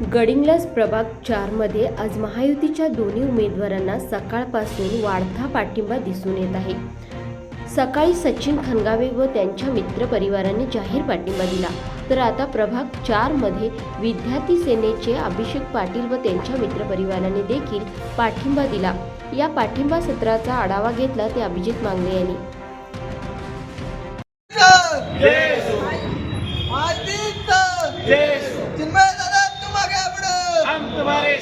गडिंग्लज प्रभाग चारमध्ये आज महायुतीच्या दोन्ही उमेदवारांना सकाळपासून वाढता पाठिंबा दिसून येत आहे. सकाळी सचिन खनगावे व त्यांच्या मित्रपरिवाराने जाहीर पाठिंबा दिला. तर आता प्रभाग चारमध्ये विद्यार्थी सेनेचे अभिषेक पाटील व त्यांच्या मित्रपरिवाराने देखील पाठिंबा दिला. या पाठिंबा सत्राचा आढावा घेतला ते अभिजित मांगले यांनी. Yeah.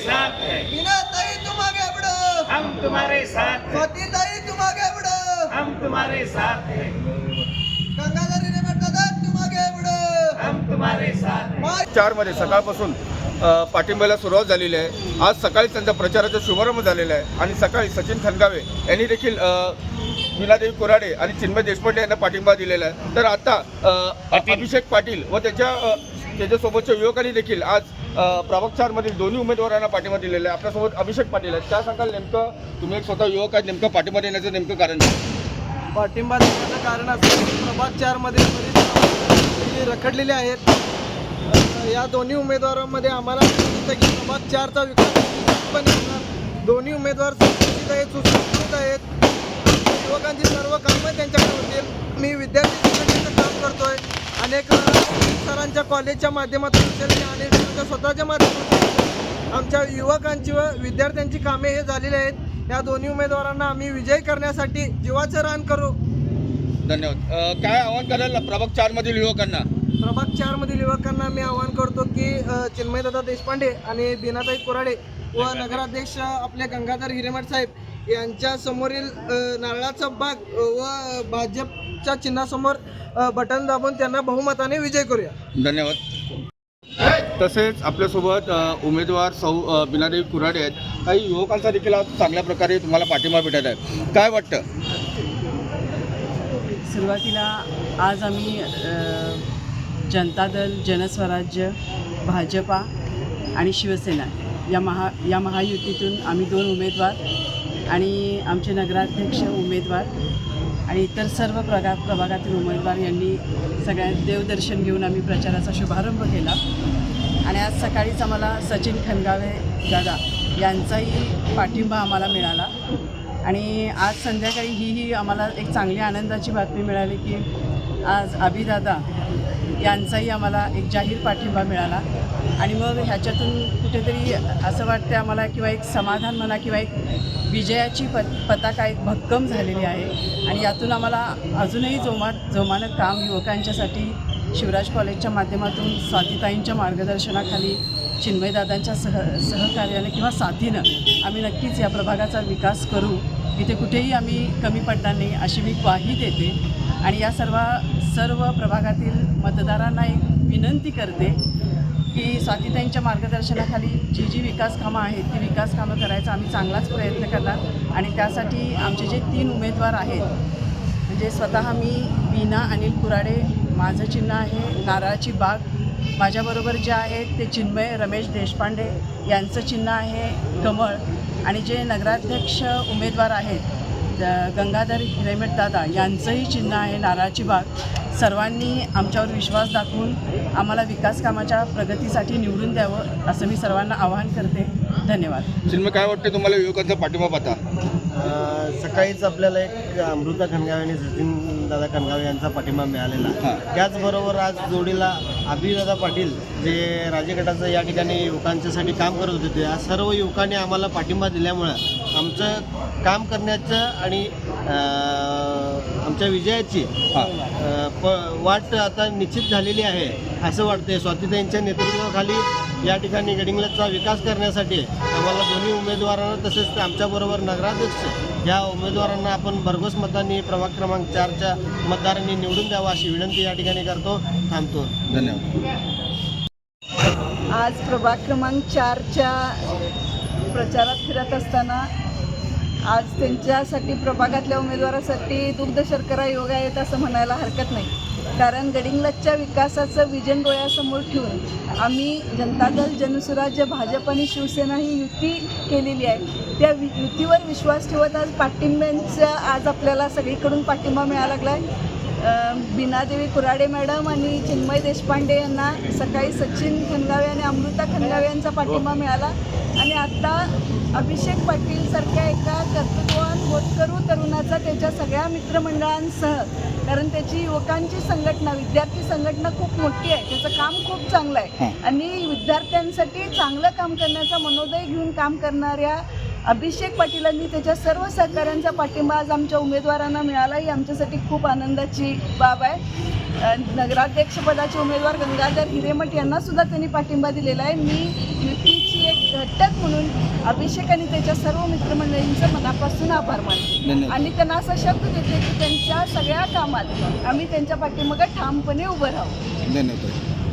साथ हैं। मीना ताई तुम आगे बढ़ो हम तुम्हारे साथ हैं। स्वाति ताई तुम आगे बढ़ो हम तुम्हारे साथ हैं। गंगाधर हिरेमठ दादा तुम आगे बढ़ो हम तुम्हारे साथ हैं। माय चारमध्ये सकाळपासून पाठिंब्याला सुरुवात झालेली आहे. आज सकाळी त्यांचा प्रचाराचा शुभारंभ झालेला आहे. आणि सकाळी सचिन खनगावे यांनी देखील वीणादेवी कोराडे आणि चिन्मय देशपांडे यांना पाठिंबा दिलेला आहे. तर आता अभिषेक पाटील व त्याच्या त्याच्यासोबतच्या युवकांनी देखील आज प्रभाग चारमधील दोन्ही उमेदवारांना पाठिंबा दिलेला आहे. आपल्यासोबत अभिषेक पाटील आहेत. त्या सांगाल नेमकं तुम्ही एक स्वतः युवक आहेत नेमकं पाठिंबा देण्याचं नेमकं कारण पाठिंबा देण्याचं कारण असं की प्रभाग चारमध्ये बरीच आहेत. या दोन्ही उमेदवारांमध्ये आम्हाला दिसतं की प्रभाग चारचा विकास पण दोन्ही उमेदवार सुशिक्षित आहेत सुशिक्षित आहेत. युवकांची सर्व कामं त्यांच्याकडे होतील. मी विद्यार्थी संघटनेचं काम करतोय. अनेक सरांच्या कॉलेजच्या माध्यमातून असेल आणि सरांच्या स्वतःच्या माध्यमातून आमच्या युवकांची व विद्यार्थ्यांची कामे हे झालेली आहेत. या दोन्ही उमेदवारांना आम्ही विजयी करण्यासाठी जीवाचं रान करू. धन्यवाद. काय आवाहन कराल प्रभाग चारमधील युवकांना? प्रभाग चारमधील युवकांना मी आवाहन करतो की अ, चिन्मयदादा देशपांडे आणि बीनाताई कोराडे व नगराध्यक्ष आपले गंगाधर हिरेमठ साहेब यांच्या समोरील नारळाचा बाग व भाजपच्या चिन्हासमोर बटन दाबून त्यांना बहुमताने विजय करूया. धन्यवाद. तसेच आपल्यासोबत उमेदवार सौ बिनादेवी कुराडे आहेत. काही युवकांचा देखील आज चांगल्या प्रकारे तुम्हाला पाठिंबा भेटत आहे. काय वाटतं? सुरुवातीला आज आम्ही जनता दल जनस्वराज्य भाजपा आणि शिवसेना या महा या महायुतीतून आम्ही दोन उमेदवार आणि आमचे नगराध्यक्ष उमेदवार आणि इतर सर्व प्रगा प्रभागातील उमेदवार यांनी सगळ्या देवदर्शन घेऊन आम्ही प्रचाराचा शुभारंभ केला. आणि आज सकाळीच आम्हाला सचिन खनगावे दादा यांचाही पाठिंबा आम्हाला मिळाला. आणि आज संध्याकाळी ही ही आम्हाला एक चांगली आनंदाची बातमी मिळाली की आज अभिदादा यांचाही आम्हाला एक जाहीर पाठिंबा मिळाला. आणि मग ह्याच्यातून कुठेतरी असं वाटतं आम्हाला किंवा एक समाधान म्हणा किंवा एक विजयाची प पताका एक भक्कम झालेली आहे. आणि यातून आम्हाला अजूनही जोमात जोमानं काम युवकांच्यासाठी शिवराज कॉलेजच्या माध्यमातून स्वातीताईंच्या मार्गदर्शनाखाली चिन्मयदादांच्या सह सहकार्याने किंवा साथीनं आम्ही नक्कीच या प्रभागाचा विकास करू. इथे कुठेही आम्ही कमी पडणार नाही अशी मी ग्वाही देते. आणि या सर्व सर्व प्रभागातील मतदारांना एक विनंती करते की स्वातीताईंच्या मार्गदर्शनाखाली जी जी विकास कामं आहेत ती विकास कामं करायचा आम्ही चांगलाच प्रयत्न करणार. आणि त्यासाठी आमचे जे तीन उमेदवार आहेत म्हणजे स्वतः मी बीना अनिल कुराडे माझं चिन्ह आहे नारळाची बाग माझ्याबरोबर जे आहेत ते चिन्मय रमेश देशपांडे यांचं चिन्ह आहे कमळ. आणि जे नगराध्यक्ष उमेदवार आहेत गंगाधर हिरेमठ दादा यांचंही चिन्ह आहे नारळाची बाग. सर्वांनी आमच्यावर विश्वास दाखवून आम्हाला विकास कामाच्या प्रगतीसाठी निवडून द्यावं असं मी सर्वांना आवाहन करते. धन्यवाद. चिन्मय काय वाटते तुम्हाला युवकांचा पाठिंबा पाहता? सकाळीच आपल्याला एक अमृता खनगावे आणि सचिन दादा खनगावे यांचा पाठिंबा मिळालेला. त्याचबरोबर आज जोडीला अभिदादा पाटील जे राजगटाचं या ठिकाणी युवकांच्यासाठी काम करत होते ते या सर्व युवकांनी आम्हाला पाठिंबा दिल्यामुळं आमचं काम करण्याचं आणि आमच्या विजयाची वाट आता निश्चित झालेली आहे असं वाटते स्वातीताईंच्या नेतृत्वाखाली या ठिकाणी गडिंग्लजचा विकास करण्यासाठी आम्हाला दोन्ही उमेदवारांना तसेच आमच्याबरोबर नगराध्यक्ष या उमेदवारांना आपण भरघोस मतांनी प्रभाग क्रमांक चारच्या मतदारांनी निवडून द्यावा अशी विनंती या ठिकाणी करतो. थांबतो. धन्यवाद. आज प्रभाग क्रमांक चारच्या प्रचारात फिरत असताना आज त्यांच्यासाठी प्रभागातल्या उमेदवारासाठी दुग्ध शर्करा योग आहेत असं म्हणायला हरकत नाही. कारण गडिंग्लजच्या विकासाचं विजन डोळ्यासमोर ठेवून आम्ही जनता दल जनसुराज्य भाजप आणि शिवसेना ही युती केलेली आहे. त्या युतीवर विश्वास ठेवत आज पाठिंब्यांचा आज आपल्याला सगळीकडून पाठिंबा मिळायला लागला आहे बिनादेवी बीनादेवी कुराडे मॅडम आणि चिन्मय देशपांडे यांना सकाळी सचिन खनगावे आणि अमृता खनगावे यांचा पाठिंबा मिळाला. आणि आत्ता अभिषेक पाटील सारख्या एका कर्तृत्ववान होतकरू तरुणाचा त्याच्या सगळ्या मित्रमंडळांसह कारण त्याची युवकांची संघटना विद्यार्थी संघटना खूप मोठी आहे. त्याचं काम खूप चांगलं आहे. आणि विद्यार्थ्यांसाठी चांगलं काम करण्याचा मनोदय घेऊन काम करणाऱ्या अभिषेक पाटीलांनी त्याच्या सर्व सहकाऱ्यांचा पाठिंबा आज आमच्या उमेदवारांना मिळाला. ही आमच्यासाठी खूप आनंदाची बाब आहे. नगराध्यक्षपदाचे उमेदवार गंगाधर हिरेमठ यांना सुद्धा त्यांनी पाठिंबा दिलेला आहे. मी युतीची एक घटक म्हणून अभिषेक आणि त्याच्या सर्व मित्रमंडळींचं मनापासून आभार मानते. आणि त्यांना असा शब्द देते की त्यांच्या सगळ्या कामात आम्ही त्यांच्या पाठीमागं ठामपणे उभं राहू. धन्यवाद.